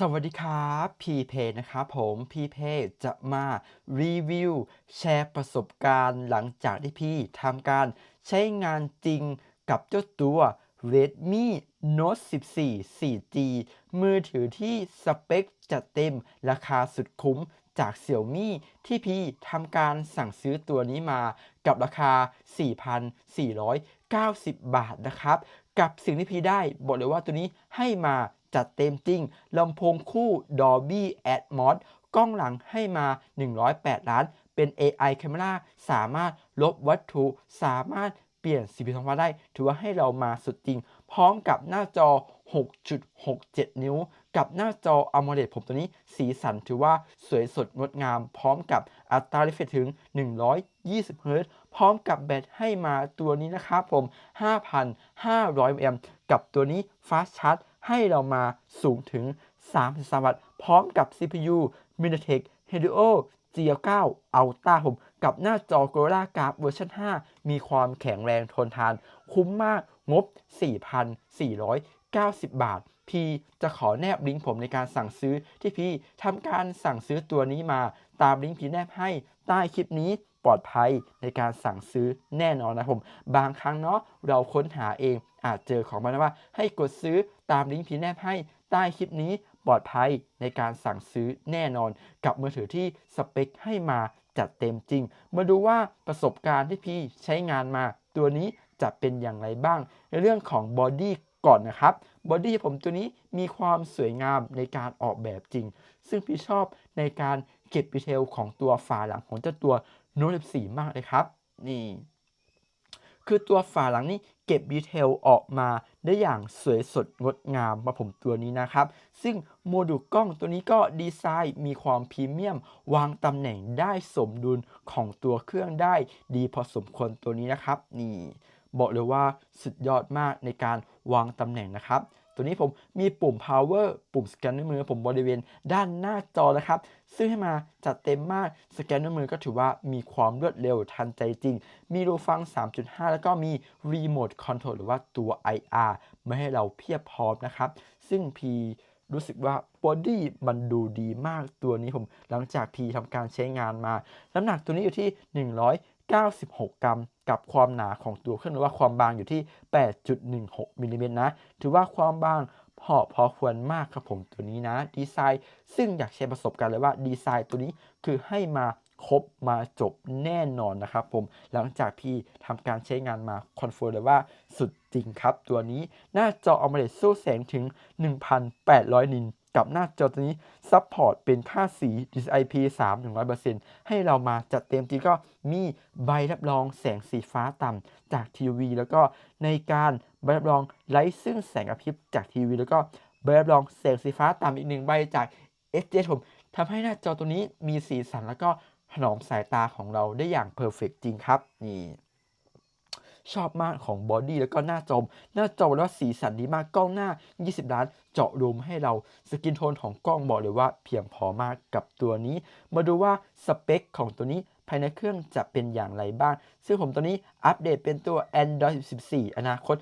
สวัสดีครับพีเพนะครับผมพีเพจะมารีวิวแชร์ประสบการณ์หลังจากที่พี่ทำการใช้งานจริงกับเจ้าตัว Redmi Note 14 4G มือถือที่สเปคจัดเต็มราคาสุดคุ้มจาก Xiaomi ที่พี่ทำการสั่งซื้อตัวนี้มากับราคา 4,490 บาทนะครับ กับสิ่งที่พี่ได้บอกเลยว่าตัวนี้ให้มา จัดเต็มจริงลำโพงคู่ Dolby Atmos กล้องหลังให้มา 108 ล้าน เป็น AI Camera สามารถลบวัตถุ สามารถเปลี่ยนสีผิวท้องฟ้าได้ ถือว่าให้เรามาสุดจริง พร้อมกับหน้าจอ 6.67 นิ้ว กับหน้าจอ AMOLED ผมตัวนี้ สีสันถือว่าสวยสดงดงาม พร้อมกับอัตราเรฟเฟถึง 120เฮิรตซ์พร้อมกับแบตให้มาตัวนี้นะครับผม 5,500 mAh กับตัวนี้ Fast Charge ให้เรามาสูงถึง 33 วัตต์ พร้อมกับ CPU MediaTek Helio G9 Ultra ผมกับหน้าจอ Gorilla Glass เวอร์ชัน5 มีความแข็งแรงทนทาน คุ้มมากงบ 4,490 บาท พี่จะขอแนบลิงก์ผมในการสั่งซื้อที่พี่ทำการสั่งซื้อตัวนี้มาตามลิงก์พี่แนบให้ใต้คลิปนี้ปลอดภัยในการสั่งซื้อแน่นอนนะผม บางครั้งเนาะเราค้นหาเองอาจเจอของมันว่าให้กดซื้อ ตามลิงก์พี่แนบให้ใต้คลิปนี้ปลอดภัยในการสั่งซื้อแน่นอน กับมือถือที่สเปคให้มาจัดเต็มจริง มาดูว่าประสบการณ์ที่พี่ใช้งานมา ตัวนี้จะเป็นอย่างไรบ้าง ในเรื่องของบอดี้ก่อนนะครับบอดี้ผมตัวนี้มีความสวยงามในการออกแบบจริง ซึ่งพี่ชอบในการเก็บดีเทลของตัวฝาหลังของเจ้าตัว Note 14 มากเลยครับ นี่ คือตัวฝาหลังนี่เก็บดีเทลออกมาได้อย่างสวยสดงดงามมาผมตัวนี้นะครับ ซึ่งโมดูลกล้องตัวนี้ก็ดีไซน์มีความพรีเมียม วางตำแหน่งได้สมดุลของตัวเครื่องได้ดีพอสมควรตัวนี้นะครับ นี่ บอกเลยว่าสุดยอดมากในการวางตำแหน่งนะครับ ตัวนี้ผมมีปุ่ม power ปุ่มสแกนด้วยมือผมบริเวณด้านหน้าจอนะครับ ซึ่งให้มาจัดเต็มมากสแกนด้วยมือก็ถือว่ามีความรวดเร็วทันใจจริง มีรูฟัง 3.5 แล้วก็มีรีโมทคอนโทรลหรือว่าตัว IR มาให้เราเพียบพร้อมนะครับ ซึ่งพี รู้สึกว่าบอดี้มันดูดีมากตัวนี้ผมหลังจากพีทำการใช้งานมา น้ำหนักตัวนี้อยู่ที่ 196 กรัม กับความหนาของตัวเครื่องหรือว่าความบางอยู่ที่ 8.16มิลลิเมตรนะ ถือว่าความบางพอพอควรมากครับผมตัวนี้นะดีไซน์ ซึ่งอยากแชร์ประสบการณ์เลยว่าดีไซน์ตัวนี้คือให้มา ครบมาจบแน่นอนนะครับผมหลังจากพี่ทำการใช้งานมาคอนเฟิร์มเลยว่าสุดจริงครับ ตัวนี้หน้าจอ AMOLED สู้แสงถึง 1,800 นินกับหน้าจอตัวนี้ซัพพอร์ตเป็นค่าสี DCI-P3 100%ให้เรามาจัดเต็มจริงก็มีใบรับรองแสงสีฟ้าต่ำจากทีวีแล้วก็ในการใบรับรองไร้ซึ่งแสงกระพริบจากทีวีแล้วก็ใบรับรองแสงสีฟ้าต่ำอีกหนึ่งใบจาก SJ ผมทำให้หน้าจอตัวนี้มีสีสันแล้วก็ ถนอมสายตาของเราได้อย่างเพอร์เฟกจริงครับ นี่ ชอบมากของบอดี้แล้วก็หน้าจม หน้าจอแล้วสีสันดีมากกล้องหน้า 20 ล้านเจาะรูมให้เราสกินโทนของกล้องบอกเลยว่าเพียงพอมากกับตัวนี้ มาดูว่าสเปคของตัวนี้ภายในเครื่องจะเป็นอย่างไรบ้าง ซึ่งผมตัวนี้อัปเดตเป็นตัว Android 14 อนาคต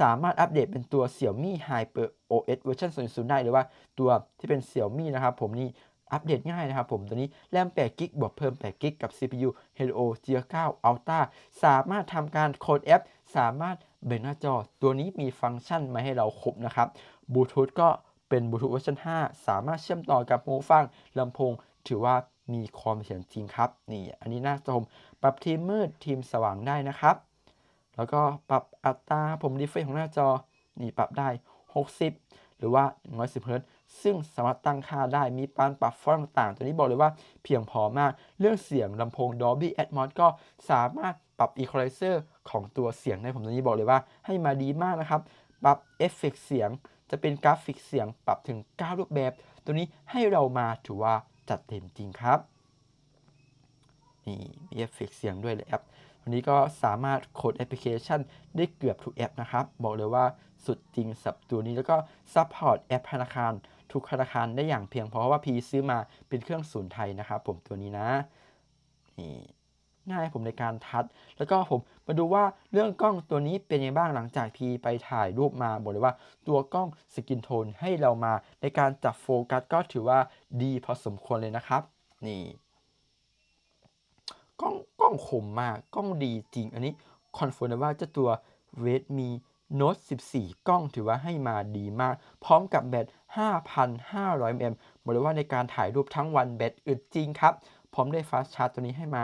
สามารถอัปเดตเป็นตัว Xiaomi Hyper OS เวอร์ชัน0.0 ได้หรือว่าตัวที่เป็น Xiaomi นะครับผมนี่ อัปเดตง่ายนะครับผมตัวนี้แรม8กิกบวกเพิ่ม8กิกกับ CPU Helio G9 Ultra สามารถทำการโค้ดแอป สามารถเบนหน้าจอ ตัวนี้มีฟังก์ชันมาให้เราครบนะครับบลูทูธก็เป็นบลูทูธเวอร์ชัน5 สามารถเชื่อมต่อกับหูฟังลำโพง ถือว่ามีความเสียงจริงครับ นี่ อันนี้น้าจอมปรับทีมมืดทีมสว่างได้นะครับ แล้วก็ปรับอัตราผมดีเฟรชของหน้าจอ นี่ปรับได้ 60 หรือว่า110เฮิรตซ์ ซึ่งสามารถตั้งค่าได้มีปานปรับฟอนต์ต่างๆ ตัวนี้บอกเลยว่าเพียงพอมากเรื่องเสียงลำโพง Dolby Atmos ก็สามารถปรับ Equalizer ของตัวเสียงได้ผมตัวนี้บอกเลยว่าให้มาดีมากนะครับ ปรับเอฟเฟกเสียง จะเป็นกราฟิกเสียง ปรับถึง 9 รูปแบบ ตัวนี้ให้เรามาถือว่าจัดเต็มจริงครับนี่มีเอฟเฟกเสียงด้วยเลยแอปวันนี้ก็สามารถโคดแอปพลิเคชันได้เกือบทุกแอปนะครับ บอกเลยว่าสุดจริงสับตัวนี้แล้วก็ซัพพอร์ตแอปธนาคาร ทุกธนาคารได้อย่างเพียงเพราะว่าพีซื้อมาเป็นเครื่องศูนย์ไทยนะครับ ผมตัวนี้นะนี่ง่ายผมในการทัด แล้วก็ผมมาดูว่าเรื่องกล้องตัวนี้เป็นยังไงบ้างหลังจากพีไปถ่ายรูปมาบอกเลยว่าตัวกล้องสกินโทนให้เรามาในการจับโฟกัสก็ถือว่าดีพอสมควรเลยนะครับ นี่กล้องกล้องคมมากกล้องดีจริง อันนี้คอนเฟิร์มเลยว่าเจ้าตัวเวดมี โน้ต 14 กล้องถือว่าให้มาดีมาก พร้อมกับแบต 5,500 mAh บอกเลยว่าในการถ่ายรูปทั้งวันแบตอึดจริงครับ พร้อมได้ฟาสชาร์จตัวนี้ให้มา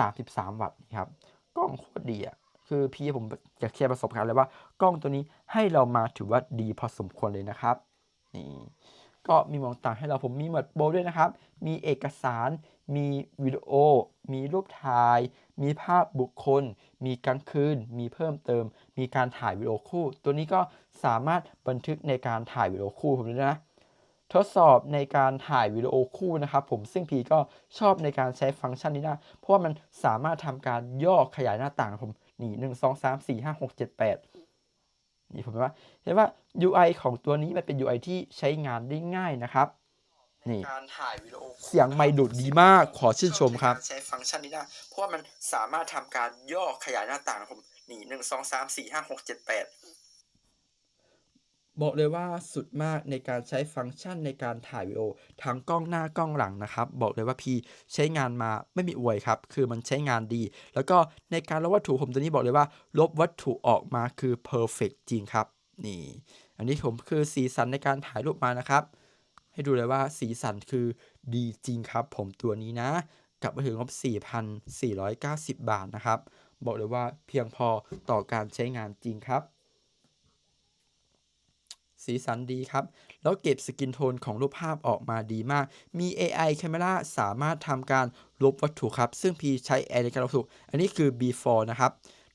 33 วัตต์ครับ กล้องโคตรดีอะ คือพี่ผมอยากแชร์ประสบการณ์เลยว่า กล้องตัวนี้ให้เรามาถือว่าดีพอสมควรเลยนะครับ นี่ ก็มีมองต่างให้เราผมมีหมวดโบด้วยนะครับ มีเอกสาร มีวิดีโอ มีรูปถ่าย มีภาพบุคคล มีกลางคืน มีเพิ่มเติม มีการถ่ายวิดีโอคู่ ตัวนี้ก็สามารถบันทึกในการถ่ายวิดีโอคู่ผมด้วยนะ ทดสอบในการถ่ายวิดีโอคู่นะครับผมซึ่งพีก็ชอบในการใช้ฟังก์ชันนี้นะ เพราะว่ามันสามารถทำการย่อขยายหน้าต่างผมนี่หนึ่งสองสามสี่ห้าหกเจ็ดแปด นี่ผมว่าเห็นว่า UI ของตัวนี้มันเป็น UI ที่ใช้งานได้ง่ายนะครับ นี่การถ่ายวิดีโอเสียงไมค์ดูดดีมากขอชื่นชมครับใช้ฟังก์ชันนี้ได้เพราะว่ามันสามารถทำการย่อขยายหน้าต่างผมนี่หนึ่งสองสามสี่ห้าหกเจ็ดแปด บอกเลยว่าสุดมากในการใช้ฟังก์ชันในการถ่ายวิดีโอทั้งกล้องหน้ากล้องหลังนะครับ บอกเลยว่าพี่ใช้งานมาไม่มีอวยครับ คือมันใช้งานดี แล้วก็ในการลบวัตถุผมตัวนี้บอกเลยว่า ลบวัตถุออกมาคือ perfect จริงครับ นี่ อันนี้ผมคือสีสันในการถ่ายรูปมานะครับ ให้ดูเลยว่าสีสันคือดีจริงครับ ผมตัวนี้นะกลับมาถึงงบ 4,490 บาทนะครับ บอกเลยว่าเพียงพอต่อการใช้งานจริงครับ สีสันดีครับ แล้วเก็บสกินโทนของรูปภาพออกมาดีมาก มี AI Camera สามารถทำการลบวัตถุครับ ซึ่งพีใช้ AI ในการลบวัตถุ อันนี้คือ before นะครับ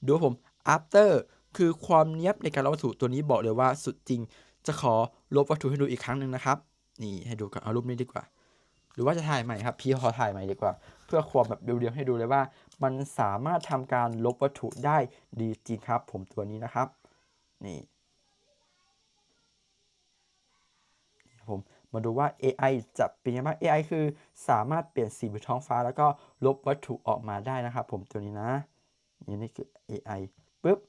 ดูผม after คือความเนียบในการลบวัตถุตัวนี้บอกเลยว่าสุดจริง จะขอลบวัตถุให้ดูอีกครั้งหนึ่งนะครับ นี่ให้ดูกันเอารูปนี้ดีกว่า หรือว่าจะถ่ายใหม่ครับ พี่ขอถ่ายใหม่ดีกว่า เพื่อความแบบเรียวๆให้ดูเลยว่า มันสามารถทำการลบวัตถุได้ดีจริงครับ ผมตัวนี้นะครับ นี่ ผมมาดูว่า AI จะเป็นยังไงบ้าง AI คือสามารถเปลี่ยนสีบนท้องฟ้า แล้วก็ลบวัตถุออกมาได้นะครับ ผมตัวนี้นะนี่นี่คือ AI ปุ๊บ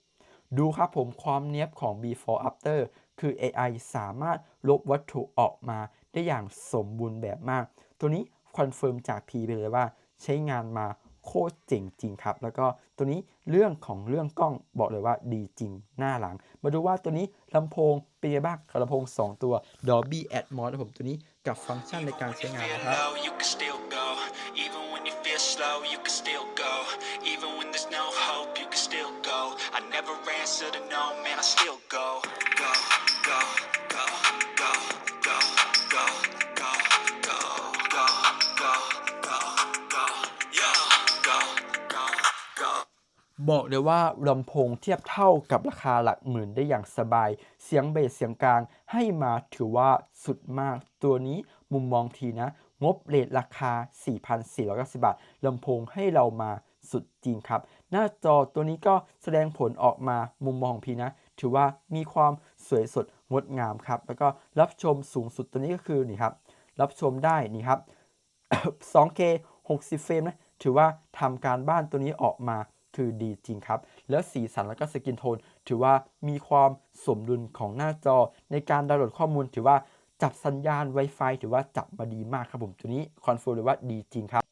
ดูครับผมความเนี้ยบของ before after คือ AI สามารถลบวัตถุออกมาได้อย่างสมบูรณ์แบบมาก ตัวนี้คอนเฟิร์มจาก P ไปเลยว่าใช้งานมา โคตรเจ๋งจริงครับ แล้วก็ตัวนี้เรื่องของเรื่องกล้องบอกเลยว่าดีจริงหน้าหลัง มาดูว่าตัวนี้ลำโพงเป็นยังไงบ้างลำโพง 2 ตัว Dolby Atmos นะผมตัวนี้กับฟังก์ชันในการใช้งานนะครับ I never answer to no man I still go go go go บอกเลยว่าลำโพงเทียบเท่ากับราคาหลักหมื่นได้อย่างสบาย เสียงเบสเสียงกลางให้มาถือว่าสุดมาก ตัวนี้มุมมองทีนะ งบเรทราคา 4,490 บาทลำโพงให้เรามาสุดจริงครับ หน้าจอตัวนี้ก็แสดงผลออกมามุมมองของพีนะ ถือว่ามีความสวยสดงดงามครับ แล้วก็รับชมสูงสุดตัวนี้ก็คือนี่ครับ รับชมได้นี่ครับ 2K 60 เฟรมนะ ถือว่าทำการบ้านตัวนี้ออกมา คือดีจริงครับ แล้วสีสันแล้วก็สกินโทน ถือว่ามีความสมดุลของหน้าจอ ในการดาวน์โหลดข้อมูล ถือว่าจับสัญญาณ Wi-Fi ถือว่าจับมาดีมากครับผมตัวนี้คอนเฟิร์มเลยว่าดีจริงครับ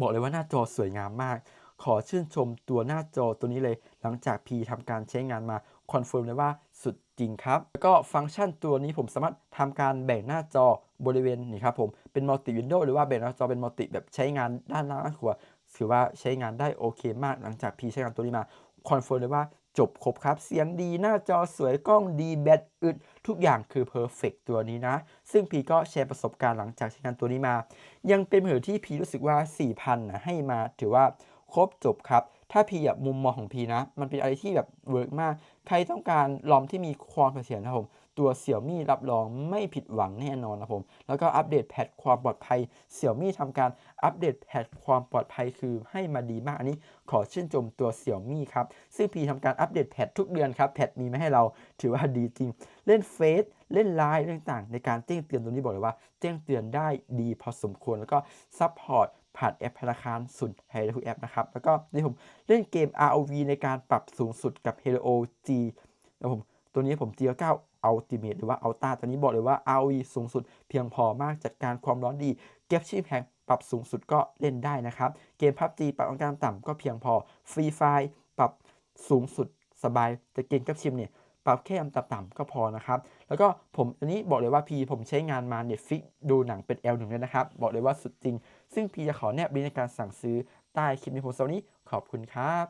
บอกเลยว่าหน้าจอสวยงามมาก ขอชื่นชมตัวหน้าจอตัวนี้เลย หลังจากพีทำการใช้งานมาคอนเฟิร์มเลยว่าสุดจริงครับ แล้วก็ฟังก์ชันตัวนี้ผมสามารถทำการแบ่งหน้าจอบริเวณนี่ครับผม เป็นมัลติวินโดว์หรือว่าแบ่งหน้าจอเป็นมัลติแบบใช้งานด้านล่างด้านขวา ถือว่าใช้งานได้โอเคมากหลังจากพีใช้งานตัวนี้มาคอนเฟิร์มเลยว่าจบครบครับ เสียงดีหน้าจอสวยกล้องดีแบตอึด ทุกอย่างคือเพอร์เฟกตัวนี้นะ ซึ่งพีก็แชร์ประสบการณ์หลังจากใช้งานตัวนี้มา ยังเป็นมือถือที่พีรู้สึกว่า 4,000นะให้มาถือว่าครบจบครับ ถ้าพีแบบมุมมองของพีนะ มันเป็นอะไรที่แบบเวิร์กมาก ใครต้องการลอมที่มีความเสถียรนะครับผม ตัวเสี่ยมี่รับรองไม่ผิดหวังแน่นอนนะผม แล้วก็อัปเดตแพทความปลอดภัยเสี่ยมี่ทำการอัปเดตแพทความปลอดภัยคือให้มาดีมากอันนี้ ขอชื่นชมตัวเสี่ยมี่ครับ ซึ่งพีทำการอัปเดตแพททุกเดือนครับแพทมีมาให้เราถือว่าดีจริง เล่นเฟซเล่นไลน์เรื่องต่างๆ ในการแจ้งเตือนตัวนี้บอกเลยว่าแจ้งเตือนได้ดีพอสมควรแล้วก็ซัพพอร์ตผ่านแอปธนาคารสุนไฮทุกแอปนะครับ แล้วก็นี่ผมเล่นเกม ROV ในการปรับสูงสุดกับ Hero G นะผมตัวนี้ผม G9 Ultimate หรือว่า Ultra ตัวนี้บอกเลยว่า ROV สูงสุดเพียงพอมากจัดการความร้อนดี เก็บชีพแห่งปรับสูงสุดก็เล่นได้นะครับ เกม PUBG ปรับความการต่ำก็เพียงพอ Free Fire ปรับสูงสุดสบายแต่เกมกับชิมเนี่ยปรับแค่อันต่ำๆก็พอนะครับ แล้วก็ผมอันนี้บอกเลยว่าพีผมใช้งานมา Netflix ดูหนังเป็น L1 เลยนะครับ บอกเลยว่าสุดจริง ซึ่งพีจะขอแนบลิงก์ในการสั่งซื้อใต้คลิปในี้ผมสำหรับวันนี้ขอบคุณครับ